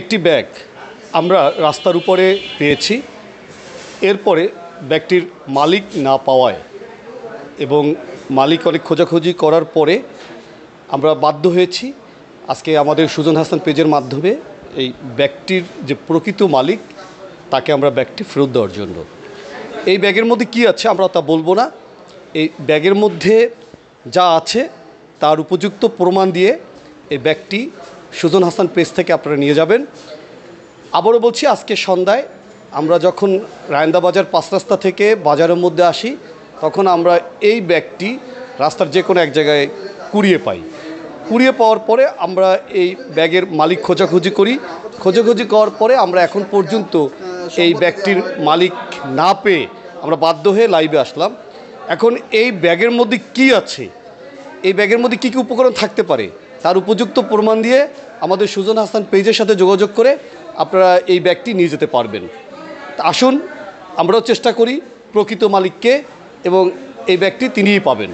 একটি ব্যাগ আমরা রাস্তার উপরে পেয়েছি। এরপরে ব্যাগটির মালিক না পাওয়ায় এবং মালিক অনেক খোঁজাখুঁজি করার পরে আমরা বাধ্য হয়েছি আজকে আমাদের সুজন হাসান পেজের মাধ্যমে এই ব্যাগটির যে প্রকৃত মালিক, তাকে আমরা ব্যাগটি ফেরত দেওয়ার জন্য। এই ব্যাগের মধ্যে কি আছে আমরা তা বলব না। এই ব্যাগের মধ্যে যা আছে তার উপযুক্ত প্রমাণ দিয়ে এই ব্যাগটি সুজন হাসান পেজ থেকে আপনারা নিয়ে যাবেন। আবারও বলছি, আজকে সন্ধ্যায় আমরা যখন রায়ন্দা বাজার পাঁচ রাস্তা থেকে বাজারের মধ্যে আসি, তখন আমরা এই ব্যাগটি রাস্তার যে কোনো এক জায়গায় কুড়িয়ে পাই। কুড়িয়ে পাওয়ার পরে আমরা এই ব্যাগের মালিক খোঁজাখুঁজি করি। খোঁজাখুঁজি করার পরে আমরা এখন পর্যন্ত এই ব্যাগটির মালিক না পেয়ে আমরা বাধ্য হয়ে লাইভে আসলাম। এখন এই ব্যাগের মধ্যে কি আছে? এই ব্যাগের মধ্যে কী কী উপকরণ থাকতে পারে? তার উপযুক্ত প্রমাণ দিয়ে আমাদের সুজন হাসান পেজের সাথে যোগাযোগ করে আপনারা এই ব্যাগটি নিয়ে যেতে পারবেন। আসুন, আমরাও চেষ্টা করি প্রকৃত মালিককে এবং এই ব্যাগটি তিনিই পাবেন।